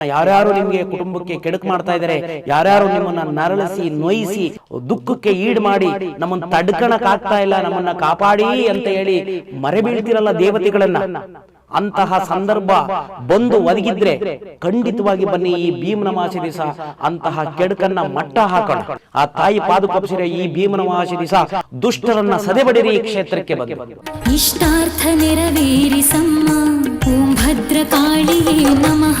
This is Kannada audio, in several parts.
ಯಾರ್ಯಾರು ನಿಮಗೆ ಕುಟುಂಬಕ್ಕೆ ಕೆಡಕ್ ಮಾಡ್ತಾ ಇದ್ದಾರೆ ಯಾರ್ಯಾರು ನಿಮ್ಮನ್ನ ನರಳಿಸಿ ನೋಯಿಸಿ ದುಃಖಕ್ಕೆ ಈಡ್ ಮಾಡಿ ನಮ್ಮನ್ನ ತಡ್ಕಣಕ್ ಆಗ್ತಾ ಇಲ್ಲ ನಮ್ಮನ್ನ ಕಾಪಾಡಿ ಅಂತ ಹೇಳಿ ಮರೆ ಬೀಳ್ತಿರಲ್ಲ ದೇವತೆಗಳನ್ನ. ಅಂತಹ ಸಂದರ್ಭ ಬಂದು ಒದಗಿದ್ರೆ ಖಂಡಿತವಾಗಿ ಬನ್ನಿ ಈ ಭೀಮನಮಾಸಿ ದಿವಸ. ಅಂತಹ ಕೆಡಕನ್ನ ಮಟ್ಟ ಹಾಕೋಣ. ಆ ತಾಯಿ ಪಾದುಕೊಪ್ಸಿರ ಈ ಭೀಮನಮಾಸಿ ದಿವಸ ದುಷ್ಟರನ್ನ ಸದೆಬಡಿರಿ ಈ ಕ್ಷೇತ್ರಕ್ಕೆ ಬಂದು ಇಷ್ಟಾರ್ಥ ನೆರವೇರಿಸಮ್ಮ ಓಂ ಭದ್ರಕಾಳಿಯೇ ನಮಃ.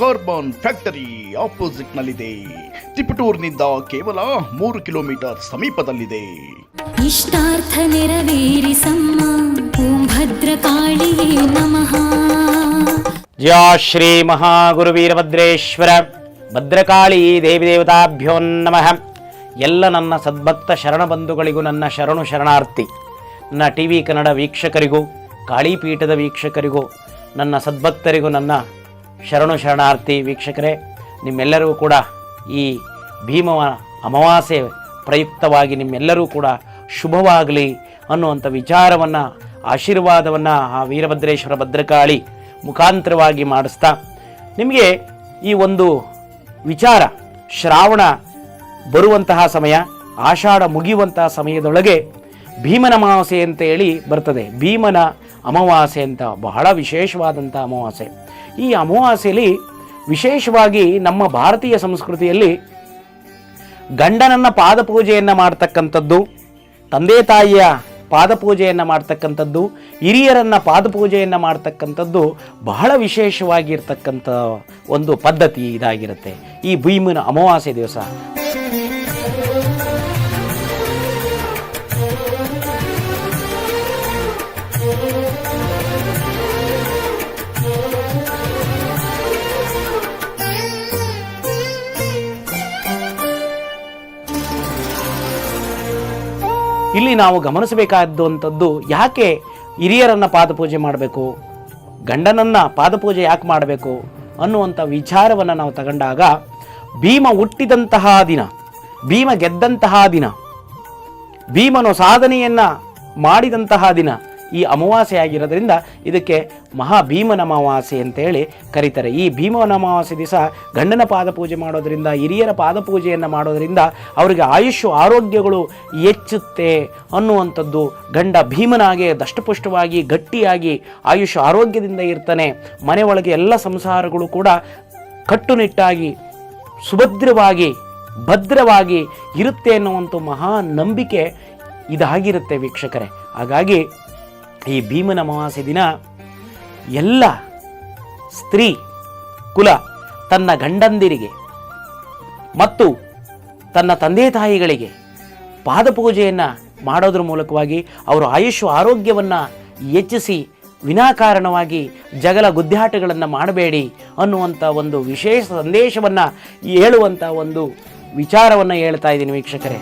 Carbon factory opposite ನಲ್ಲಿದೆ ತಿಪಟೂರಿನಿಂದ ಕೇವಲ ಮೂರು ಕಿಲೋಮೀಟರ್ ಸಮೀಪದಲ್ಲಿದೆ. ಇಷ್ಟಾರ್ಥ ನೆರವೇರಿಸಮ್ಮ ಓಂ ಭದ್ರಕಾಳಿಯೇ ನಮಃ. ಜಯ ಶ್ರೀ ಮಹಾಗುರುವೀರಭದ್ರೇಶ್ವರ. ಭದ್ರಕಾಳಿ ದೇವಿ ದೇವತಾಭ್ಯೋ ನಮಃ. ಎಲ್ಲ ನನ್ನ ಸದ್ಭಕ್ತ ಶರಣ ಬಂಧುಗಳಿಗೂ ನನ್ನ ಶರಣು ಶರಣಾರ್ಥಿ. ನನ್ನ ಟಿ ವಿ ಕನ್ನಡ ವೀಕ್ಷಕರಿಗೂ ಕಾಳಿಪೀಠದ ವೀಕ್ಷಕರಿಗೂ ನನ್ನ ಸದ್ಭಕ್ತರಿಗೂ ನನ್ನ ಶರಣು ಶರಣಾರ್ಥಿ ವೀಕ್ಷಕರೇ ನಿಮ್ಮೆಲ್ಲರಿಗೂ ಕೂಡ ಈ ಭೀಮ ಅಮಾವಾಸ್ಯೆ ಪ್ರಯುಕ್ತವಾಗಿ ನಿಮ್ಮೆಲ್ಲರೂ ಕೂಡ ಶುಭವಾಗಲಿ ಅನ್ನುವಂಥ ವಿಚಾರವನ್ನು, ಆಶೀರ್ವಾದವನ್ನು ಆ ವೀರಭದ್ರೇಶ್ವರ ಭದ್ರಕಾಳಿ ಮುಖಾಂತರವಾಗಿ ಮಾಡಿಸ್ತಾ, ನಿಮಗೆ ಈ ಒಂದು ವಿಚಾರ ಶ್ರಾವಣ ಬರುವಂತಹ ಸಮಯ, ಆಷಾಢ ಮುಗಿಯುವಂತಹ ಸಮಯದೊಳಗೆ ಭೀಮನ ಅಮಾವಾಸ್ಯೆ ಅಂತ ಹೇಳಿ ಬರ್ತದೆ. ಭೀಮನ ಅಮಾವಾಸ್ಯೆ ಅಂತ, ಬಹಳ ವಿಶೇಷವಾದಂಥ ಅಮಾವಾಸ್ಯೆ. ಈ ಅಮಾವಾಸ್ಯೆಯಲ್ಲಿ ವಿಶೇಷವಾಗಿ ನಮ್ಮ ಭಾರತೀಯ ಸಂಸ್ಕೃತಿಯಲ್ಲಿ ಗಂಡನನ್ನ ಪಾದಪೂಜೆಯನ್ನು ಮಾಡ್ತಕ್ಕಂಥದ್ದು, ತಂದೆ ತಾಯಿಯ ಪಾದಪೂಜೆಯನ್ನು ಮಾಡ್ತಕ್ಕಂಥದ್ದು, ಹಿರಿಯರನ್ನ ಪಾದಪೂಜೆಯನ್ನು ಮಾಡ್ತಕ್ಕಂಥದ್ದು ಬಹಳ ವಿಶೇಷವಾಗಿರ್ತಕ್ಕಂಥ ಒಂದು ಪದ್ಧತಿ ಇದಾಗಿರುತ್ತೆ. ಈ ಭೀಮನ ಅಮಾವಾಸ್ಯೆ ದಿವಸ. ಇಲ್ಲಿ ನಾವು ಗಮನಿಸಬೇಕಾದಂಥದ್ದು ಯಾಕೆ ಹಿರಿಯರನ್ನು ಪಾದಪೂಜೆ ಮಾಡಬೇಕು, ಗಂಡನನ್ನು ಪಾದಪೂಜೆ ಯಾಕೆ ಮಾಡಬೇಕು ಅನ್ನುವಂಥ ವಿಚಾರವನ್ನು ನಾವು ತಗೊಂಡಾಗ ಭೀಮ ಹುಟ್ಟಿದಂತಹ ದಿನ, ಭೀಮ ಗೆದ್ದಂತಹ ದಿನ, ಭೀಮನು ಸಾಧನೆಯನ್ನು ಮಾಡಿದಂತಹ ದಿನ ಈ ಅಮಾವಾಸ್ಯೆ ಆಗಿರೋದ್ರಿಂದ ಇದಕ್ಕೆ ಮಹಾ ಭೀಮನ ಅಮಾವಾಸ್ಯೆ ಅಂತೇಳಿ ಕರೀತಾರೆ. ಈ ಭೀಮನ ಅಮಾವಾಸ್ಯೆ ದಿವಸ ಗಂಡನ ಪಾದಪೂಜೆ ಮಾಡೋದ್ರಿಂದ, ಹಿರಿಯರ ಪಾದಪೂಜೆಯನ್ನು ಮಾಡೋದ್ರಿಂದ ಅವರಿಗೆ ಆಯುಷ್ಯ ಆರೋಗ್ಯಗಳು ಹೆಚ್ಚುತ್ತೆ ಅನ್ನುವಂಥದ್ದು ಗಂಡ ಭೀಮನಾಗೆ ದಷ್ಟಪುಷ್ಟವಾಗಿ, ಗಟ್ಟಿಯಾಗಿ ಆಯುಷ್ಯ ಆರೋಗ್ಯದಿಂದ ಇರ್ತಾನೆ. ಮನೆ ಒಳಗೆ ಎಲ್ಲ ಸಂಸಾರಗಳು ಕೂಡ ಕಟ್ಟುನಿಟ್ಟಾಗಿ, ಸುಭದ್ರವಾಗಿ, ಭದ್ರವಾಗಿ ಇರುತ್ತೆ ಅನ್ನುವಂಥ ಮಹಾ ನಂಬಿಕೆ ಇದಾಗಿರುತ್ತೆ ವೀಕ್ಷಕರೇ. ಹಾಗಾಗಿ ಈ ಭೀಮನ ಅಮಾವಾಸ್ಯ ದಿನ ಎಲ್ಲ ಸ್ತ್ರೀ ಕುಲ ತನ್ನ ಗಂಡಂದಿರಿಗೆ ಮತ್ತು ತನ್ನ ತಂದೆ ತಾಯಿಗಳಿಗೆ ಪಾದಪೂಜೆಯನ್ನು ಮಾಡೋದ್ರ ಮೂಲಕವಾಗಿ ಅವರು ಆಯುಷ್ ಆರೋಗ್ಯವನ್ನು ಹೆಚ್ಚಿಸಿ ವಿನಾಕಾರಣವಾಗಿ ಜಗಳ ಗುದ್ದಾಟಗಳನ್ನು ಮಾಡಬೇಡಿ ಅನ್ನುವಂಥ ಒಂದು ವಿಶೇಷ ಸಂದೇಶವನ್ನು ಹೇಳುವಂಥ ಒಂದು ವಿಚಾರವನ್ನು ಹೇಳ್ತಾ ಇದ್ದೀನಿ ವೀಕ್ಷಕರೇ.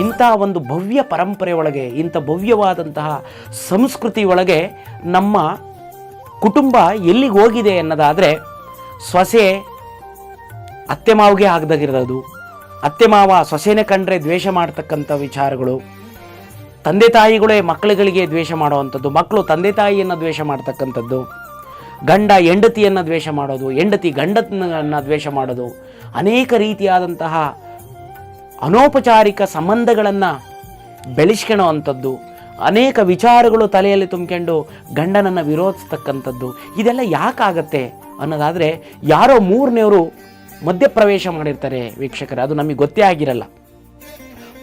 ಇಂಥ ಒಂದು ಭವ್ಯ ಪರಂಪರೆ ಒಳಗೆ, ಇಂಥ ಭವ್ಯವಾದಂತಹ ಸಂಸ್ಕೃತಿ ಒಳಗೆ ನಮ್ಮ ಕುಟುಂಬ ಎಲ್ಲಿಗೆ ಹೋಗಿದೆ ಅನ್ನೋದಾದರೆ, ಸೊಸೆ ಅತ್ತೆ ಮಾವಿಗೆ ಆಗದಾಗಿರೋದು. ಅತ್ತೆ ಮಾವ ಸೊಸೆನೆ ಕಂಡ್ರೆ ದ್ವೇಷ ಮಾಡ್ತಕ್ಕಂಥ ವಿಚಾರಗಳು. ತಂದೆ ತಾಯಿಗಳೇ ಮಕ್ಕಳುಗಳಿಗೆ ದ್ವೇಷ ಮಾಡುವಂಥದ್ದು, ಮಕ್ಕಳು ತಂದೆ ತಾಯಿಯನ್ನು ದ್ವೇಷ ಮಾಡ್ತಕ್ಕಂಥದ್ದು. ಗಂಡ ಹೆಂಡತಿಯನ್ನು ದ್ವೇಷ ಮಾಡೋದು, ಹೆಂಡತಿ ಗಂಡನನ್ನು ದ್ವೇಷ ಮಾಡೋದು. ಅನೇಕ ರೀತಿಯಾದಂತಹ ಅನೌಪಚಾರಿಕ ಸಂಬಂಧಗಳನ್ನು ಬೆಳೆಸ್ಕೊಳ್ಳೋವಂಥದ್ದು ಅನೇಕ ವಿಚಾರಗಳು ತಲೆಯಲ್ಲಿ ತುಂಬಿಕೊಂಡು ಗಂಡನನ್ನು ವಿರೋಧಿಸ್ತಕ್ಕಂಥದ್ದು, ಇದೆಲ್ಲ ಯಾಕಾಗತ್ತೆ ಅನ್ನೋದಾದರೆ ಯಾರೋ ಮೂರನೇವರು ಮಧ್ಯಪ್ರವೇಶ ಮಾಡಿರ್ತಾರೆ ವೀಕ್ಷಕರೇ, ಅದು ನಮಗೆ ಗೊತ್ತೇ ಆಗಿರಲ್ಲ.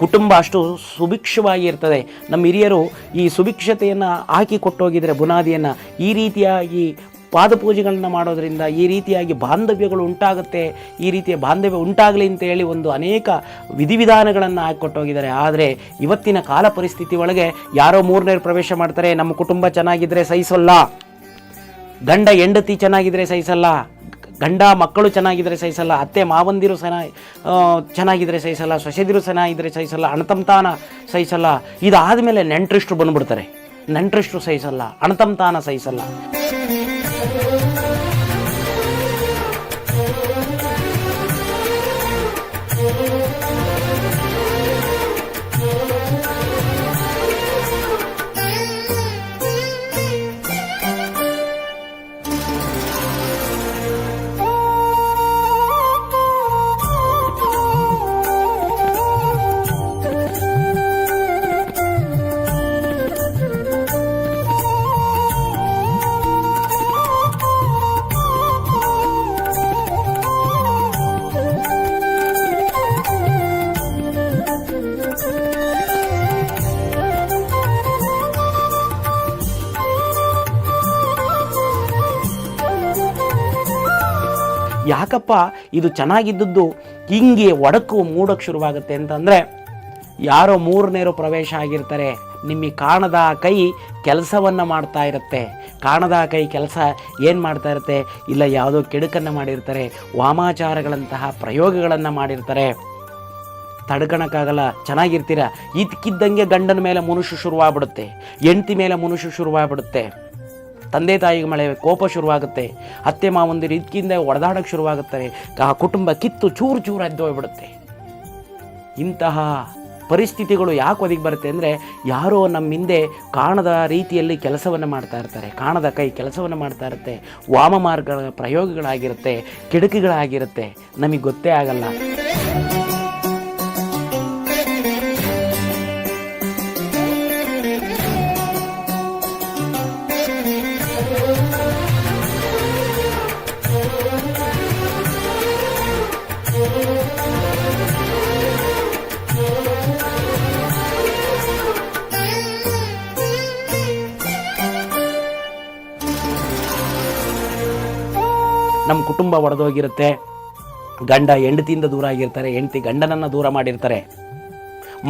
ಕುಟುಂಬ ಅಷ್ಟು ಸುಭಿಕ್ಷವಾಗಿ ಇರ್ತದೆ. ನಮ್ಮ ಹಿರಿಯರು ಈ ಸುಭಿಕ್ಷತೆಯನ್ನು ಹಾಕಿ ಕೊಟ್ಟೋಗಿದರೆ, ಬುನಾದಿಯನ್ನು ಈ ರೀತಿಯಾಗಿ ಪಾದಪೂಜೆಗಳನ್ನ ಮಾಡೋದರಿಂದ ಈ ರೀತಿಯಾಗಿ ಬಾಂಧವ್ಯಗಳು ಉಂಟಾಗುತ್ತೆ. ಈ ರೀತಿಯ ಬಾಂಧವ್ಯ ಉಂಟಾಗಲಿ ಅಂತ ಹೇಳಿ ಒಂದು ಅನೇಕ ವಿಧಿವಿಧಾನಗಳನ್ನು ಹಾಕಿಕೊಟ್ಟೋಗಿದ್ದಾರೆ ಆದರೆ ಇವತ್ತಿನ ಕಾಲ ಪರಿಸ್ಥಿತಿ ಒಳಗೆ ಯಾರೋ ಮೂರನೇ ಪ್ರವೇಶ ಮಾಡ್ತಾರೆ, ನಮ್ಮ ಕುಟುಂಬ ಚೆನ್ನಾಗಿದ್ದರೆ ಸಹಿಸಲ್ಲ. ಗಂಡ ಹೆಂಡತಿ ಚೆನ್ನಾಗಿದ್ರೆ ಸಹಿಸಲ್ಲ. ಗಂಡ ಮಕ್ಕಳು ಚೆನ್ನಾಗಿದ್ದರೆ ಸಹಿಸಲ್ಲ. ಅತ್ತೆ ಮಾವಂದಿರು ಸನ ಚೆನ್ನಾಗಿದ್ದರೆ ಸಹಿಸಲ್ಲ. ಸೊಸೆದಿರು ಚೆನ್ನಾಗಿದ್ದರೆ ಸಹಿಸಲ್ಲ. ಅಣತಂತಾನ ಸಹಿಸಲ್ಲ. ಇದಾದಮೇಲೆ ನೆಂಟ್ರಿಷ್ಟು ಬಂದುಬಿಡ್ತಾರೆ. ನೆಂಟ್ರಿಷ್ಟು ಸಹಿಸಲ್ಲ. ಅಣತಂತಾನ ಸಹಿಸಲ್ಲ. ಯಾಕಪ್ಪ ಇದು ಚೆನ್ನಾಗಿದ್ದದ್ದು ಹಿಂಗೆ ಒಡಕು ಮೂಡಕ್ಕೆ ಶುರುವಾಗುತ್ತೆ ಅಂತಂದರೆ, ಯಾರೋ ಮೂರನೇರು ಪ್ರವೇಶ ಆಗಿರ್ತಾರೆ. ನಿಮಗೆ ಕಾಣದ ಕೈ ಕೆಲಸವನ್ನು ಮಾಡ್ತಾ ಇರುತ್ತೆ. ಕಾಣದ ಕೈ ಕೆಲಸ ಏನು ಮಾಡ್ತಾ ಇರುತ್ತೆ? ಇಲ್ಲ ಯಾವುದೋ ಕೆಡುಕನ್ನು ಮಾಡಿರ್ತಾರೆ, ವಾಮಾಚಾರಗಳಂತಹ ಪ್ರಯೋಗಗಳನ್ನು ಮಾಡಿರ್ತಾರೆ. ತಡ್ಕೊಳಕ್ಕಾಗಲ್ಲ ಚೆನ್ನಾಗಿರ್ತೀರ? ಇದ್ಕಿದ್ದಂಗೆ ಗಂಡನ ಮೇಲೆ ಮನುಷ್ಯ ಶುರುವಾಗ್ಬಿಡುತ್ತೆ. ಹೆಂಡತಿ ಮೇಲೆ ಮನುಷ್ಯ ಶುರುವಾಗ್ಬಿಡುತ್ತೆ. ತಂದೆ ತಾಯಿಗೆ ಮಳೆ ಕೋಪ ಶುರುವಾಗುತ್ತೆ, ಅತ್ತೆ ಮಾವಂದಿರು ಇದಕ್ಕಿಂತ ಒಡೆದಾಡೋಕ್ಕೆ ಶುರುವಾಗುತ್ತಾರೆ, ಆ ಕುಟುಂಬ ಕಿತ್ತು ಚೂರು ಚೂರು ಎದ್ದು ಹೋಗ್ಬಿಡುತ್ತೆ ಇಂತಹ ಪರಿಸ್ಥಿತಿಗಳು ಯಾಕೆ ಒದಗಿ ಬರುತ್ತೆ ಅಂದರೆ, ಯಾರೋ ನಮ್ಮ ಹಿಂದೆ ಕಾಣದ ರೀತಿಯಲ್ಲಿ ಕೆಲಸವನ್ನು ಮಾಡ್ತಾ ಇರ್ತಾರೆ, ಕಾಣದ ಕೈ ಕೆಲಸವನ್ನು ಮಾಡ್ತಾ ಇರುತ್ತೆ, ವಾಮ ಮಾರ್ಗಗಳ ಪ್ರಯೋಗಗಳಾಗಿರುತ್ತೆ, ಕಿಟಕಿಗಳಾಗಿರುತ್ತೆ, ನಮಗೆ ಗೊತ್ತೇ ಆಗಲ್ಲ. ನಮ್ಮ ಕುಟುಂಬ ಒಡೆದೋಗಿರುತ್ತೆ. ಗಂಡ ಹೆಂಡತಿಯಿಂದ ದೂರ ಆಗಿರ್ತಾರೆ, ಹೆಂಡತಿ ಗಂಡನನ್ನು ದೂರ ಮಾಡಿರ್ತಾರೆ,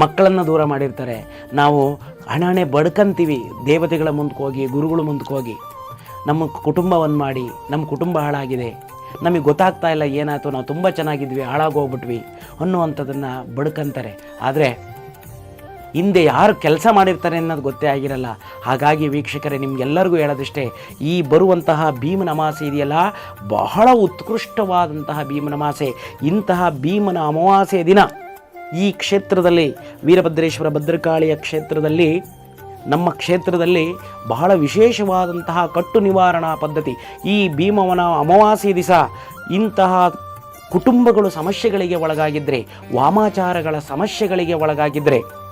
ಮಕ್ಕಳನ್ನು ದೂರ ಮಾಡಿರ್ತಾರೆ. ನಾವು ಹಣಾಣೆ ಬಡ್ಕಂತೀವಿ, ದೇವತೆಗಳ ಮುಂದಕ್ಕೆ ಹೋಗಿ, ಗುರುಗಳ ಮುಂದಕ್ಕೆ ಹೋಗಿ. ನಮ್ಮ ಕುಟುಂಬವನ್ನು ಮಾಡಿ, ನಮ್ಮ ಕುಟುಂಬ ಹಾಳಾಗಿದೆ. ನಮಗೆ ಗೊತ್ತಾಗ್ತಾ ಇಲ್ಲ ಏನಾಯ್ತು, ನಾವು ತುಂಬ ಚೆನ್ನಾಗಿದ್ವಿ, ಹಾಳಾಗೋಗ್ಬಿಟ್ವಿ ಅನ್ನುವಂಥದ್ದನ್ನು ಬಡ್ಕಂತಾರೆ. ಆದರೆ ಹಿಂದೆ ಯಾರು ಕೆಲಸ ಮಾಡಿರ್ತಾರೆ ಅನ್ನೋದು ಗೊತ್ತೇ ಆಗಿರಲ್ಲ. ಹಾಗಾಗಿ ವೀಕ್ಷಕರೇ, ನಿಮಗೆಲ್ಲರಿಗೂ ಹೇಳೋದಿಷ್ಟೇ, ಈ ಬರುವಂತಹ ಭೀಮನ ಅಮಾವಾಸ್ಯೆ ಇದೆಯಲ್ಲ? ಬಹಳ ಉತ್ಕೃಷ್ಟವಾದಂತಹ ಭೀಮನ ಅಮಾವಾಸ್ಯೆ ಇಂತಹ ಭೀಮನ ಅಮಾವಾಸ್ಯೆ ದಿನ. ಈ ಕ್ಷೇತ್ರದಲ್ಲಿ, ವೀರಭದ್ರೇಶ್ವರ ಭದ್ರಕಾಳಿಯ ಕ್ಷೇತ್ರದಲ್ಲಿ, ನಮ್ಮ ಕ್ಷೇತ್ರದಲ್ಲಿ ಬಹಳ ವಿಶೇಷವಾದಂತಹ ಕಟ್ಟು ನಿವಾರಣಾ ಪದ್ಧತಿ. ಈ ಭೀಮವನ ಅಮಾವಾಸ್ಯೆ ದಿವಸ ಇಂತಹ ಕುಟುಂಬಗಳು ಸಮಸ್ಯೆಗಳಿಗೆ ಒಳಗಾಗಿದ್ದರೆ ವಾಮಾಚಾರಗಳ ಸಮಸ್ಯೆಗಳಿಗೆ ಒಳಗಾಗಿದ್ದರೆ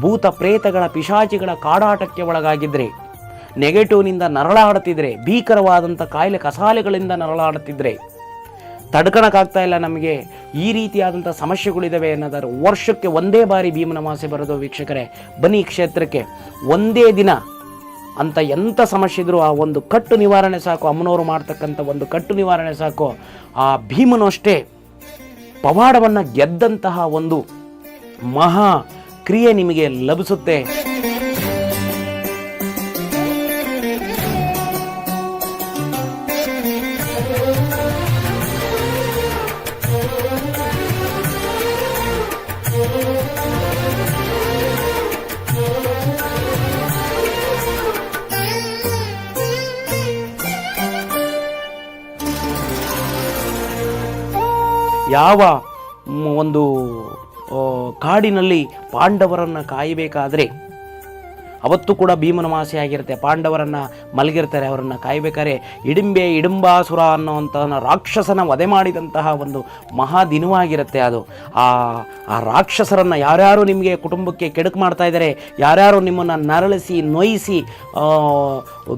ಭೂತ ಪ್ರೇತಗಳ ಪಿಶಾಚಿಗಳ ಕಾಡಾಟಕ್ಕೆ ಒಳಗಾಗಿದ್ದರೆ ನೆಗೆಟಿವ್ನಿಂದ ನರಳಾಡುತ್ತಿದ್ದರೆ ಭೀಕರವಾದಂಥ ಕಾಯಿಲೆ ಕಸಾಲೆಗಳಿಂದ ನರಳಾಡುತ್ತಿದ್ದರೆ ತಡ್ಕಣಕ್ಕಾಗ್ತಾ ಇಲ್ಲ ನಮಗೆ, ಈ ರೀತಿಯಾದಂಥ ಸಮಸ್ಯೆಗಳಿದ್ದಾವೆ ಅನ್ನೋದಾದ್ರೆ ವರ್ಷಕ್ಕೆ ಒಂದೇ ಬಾರಿ ಭೀಮನ ಮಾಸೆ ಬರೋದು ವೀಕ್ಷಕರೇ. ಬನಿ ಕ್ಷೇತ್ರಕ್ಕೆ ಒಂದೇ ದಿನ ಅಂತ ಎಂಥ ಸಮಸ್ಯೆ ಇದ್ರೂ ಆ ಒಂದು ಕಟ್ಟು ನಿವಾರಣೆ ಸಾಕು, ಅಮ್ಮನವರು ಮಾಡ್ತಕ್ಕಂಥ ಒಂದು ಕಟ್ಟು ನಿವಾರಣೆ ಸಾಕು, ಆ ಭೀಮನು ಅಷ್ಟೇ ಪವಾಡವನ್ನು ಗೆದ್ದಂತಹ ಒಂದು ಮಹಾ ಕ್ರಿಯೆ ನಿಮಗೆ ಲಭಿಸುತ್ತೆ. ಯಾವ ಒಂದು ಕಾಡಿನಲ್ಲಿ ಪಾಂಡವರನ್ನು ಕಾಯಬೇಕಾದ್ರೆ ಅವತ್ತು ಕೂಡ ಭೀಮನ ಮಾಸೆ ಆಗಿರುತ್ತೆ. ಪಾಂಡವರನ್ನು ಮಲಗಿರ್ತಾರೆ, ಅವರನ್ನು ಕಾಯಬೇಕಾದ್ರೆ ಇಡಿಂಬೆ ಇಡುಂಬಾಸುರ ಅನ್ನುವಂಥ ರಾಕ್ಷಸನ ವಧೆ ಮಾಡಿದಂತಹ ಒಂದು ಮಹಾದಿನವಾಗಿರುತ್ತೆ ಅದು. ಆ ಆ ರಾಕ್ಷಸರನ್ನು ಯಾರ್ಯಾರು ನಿಮಗೆ ಕುಟುಂಬಕ್ಕೆ ಕೆಡುಕು ಮಾಡ್ತಾ ಇದ್ದಾರೆ, ಯಾರ್ಯಾರು ನಿಮ್ಮನ್ನು ನರಳಿಸಿ, ನೋಯಿಸಿ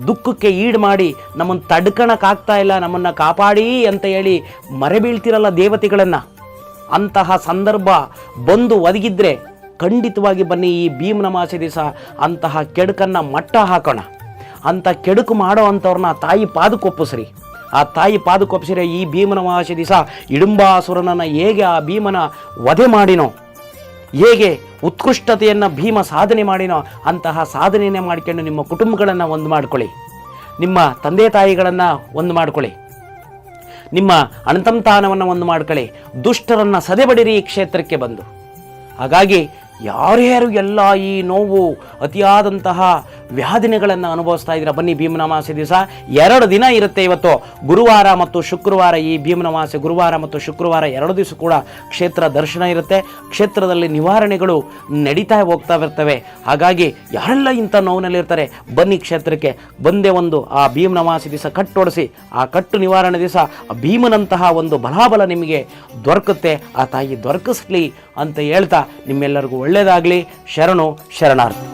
ದುಃಖಕ್ಕೆ ಈಡು ಮಾಡಿ ನಮ್ಮನ್ನು ತಡ್ಕಣಕ್ಕಾಗ್ತಾ ಇಲ್ಲ, ನಮ್ಮನ್ನು ಕಾಪಾಡಿ ಅಂತ ಹೇಳಿ ಮರೆಬೀಳ್ತಿರಲ್ಲ ದೇವತೆಗಳನ್ನು. ಅಂತಹ ಸಂದರ್ಭ ಬಂದು ಒದಗಿದ್ರೆ ಖಂಡಿತವಾಗಿ ಬನ್ನಿ ಈ ಭೀಮನ ಮಾಸೆ ದಿವಸ ಅಂತಹ ಕೆಡುಕನ್ನು ಮಟ್ಟ ಹಾಕೋಣ. ಅಂತ ಕೆಡುಕು ಮಾಡೋ ಅಂಥವ್ರನ್ನ ತಾಯಿ ಪಾದಕ್ಕೊಪ್ಪಿಸ್ರಿ ಆ ತಾಯಿ ಪಾದಕೊಪ್ಪಿಸಿರೆ ಈ ಭೀಮನ ಮಹಾಶಿ ದಿವಸ ಇಡುಂಬಾಸುರನನ್ನು ಹೇಗೆ ಆ ಭೀಮನ ವಧೆ ಮಾಡಿನೋ, ಹೇಗೆ ಉತ್ಕೃಷ್ಟತೆಯನ್ನು ಭೀಮ ಸಾಧನೆ ಮಾಡಿನೋ ಅಂತಹ ಸಾಧನೆಯನ್ನೇ ಮಾಡ್ಕೊಂಡು ನಿಮ್ಮ ಕುಟುಂಬಗಳನ್ನು ಒಂದು ಮಾಡ್ಕೊಳ್ಳಿ. ನಿಮ್ಮ ತಂದೆ ತಾಯಿಗಳನ್ನು ಒಂದು ಮಾಡ್ಕೊಳ್ಳಿ. ನಿಮ್ಮ ಅಣತಂತಾನವನ್ನು ಒಂದು ಮಾಡ್ಕೊಳ್ಳಿ ದುಷ್ಟರನ್ನು ಸದೆಬಡಿರಿ ಈ ಕ್ಷೇತ್ರಕ್ಕೆ ಬಂದು. ಹಾಗಾಗಿ ಯಾರ್ಯಾರು ಎಲ್ಲ ಈ ನೋವು ಅತಿಯಾದಂತಹ ವ್ಯಾಧಿನೆಗಳನ್ನು ಅನುಭವಿಸ್ತಾ ಇದ್ದೀರಾ? ಬನ್ನಿ ಭೀಮನಮಾಸೆ ದಿವಸ. ಎರಡು ದಿನ ಇರುತ್ತೆ ಇವತ್ತು. ಗುರುವಾರ ಮತ್ತು ಶುಕ್ರವಾರ ಈ ಭೀಮನಮಾಸೆ ಗುರುವಾರ ಮತ್ತು ಶುಕ್ರವಾರ ಎರಡು ದಿವಸ ಕೂಡ ಕ್ಷೇತ್ರ ದರ್ಶನ ಇರುತ್ತೆ. ಕ್ಷೇತ್ರದಲ್ಲಿ ನಿವಾರಣೆಗಳು ನಡೀತಾ ಹೋಗ್ತಾ ಇರ್ತವೆ. ಹಾಗಾಗಿ ಯಾರೆಲ್ಲ ಇಂಥ ನೋವಿನಲ್ಲಿರ್ತಾರೆ, ಬನ್ನಿ ಕ್ಷೇತ್ರಕ್ಕೆ. ಬಂದೇ ಒಂದು ಆ ಭೀಮನಮಾಸೆ ದಿವಸ ಕಟ್ಟೊಡಿಸಿ, ಆ ಕಟ್ಟು ನಿವಾರಣೆ ದಿವಸ ಭೀಮನಂತಹ ಒಂದು ಬಲಾಬಲ ನಿಮಗೆ ದೊರಕುತ್ತೆ. ಆ ತಾಯಿ ದೊರಕಿಸ್ಲಿ ಅಂತ ಹೇಳ್ತಾ ನಿಮ್ಮೆಲ್ಲರಿಗೂ ಒಳ್ಳೆಯದಾಗಲಿ ಶರಣು, ಶರಣಾರ್ಥಿ.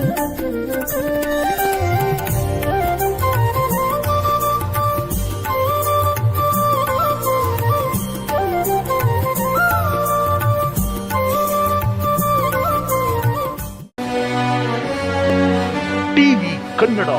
ಕನ್ನಡ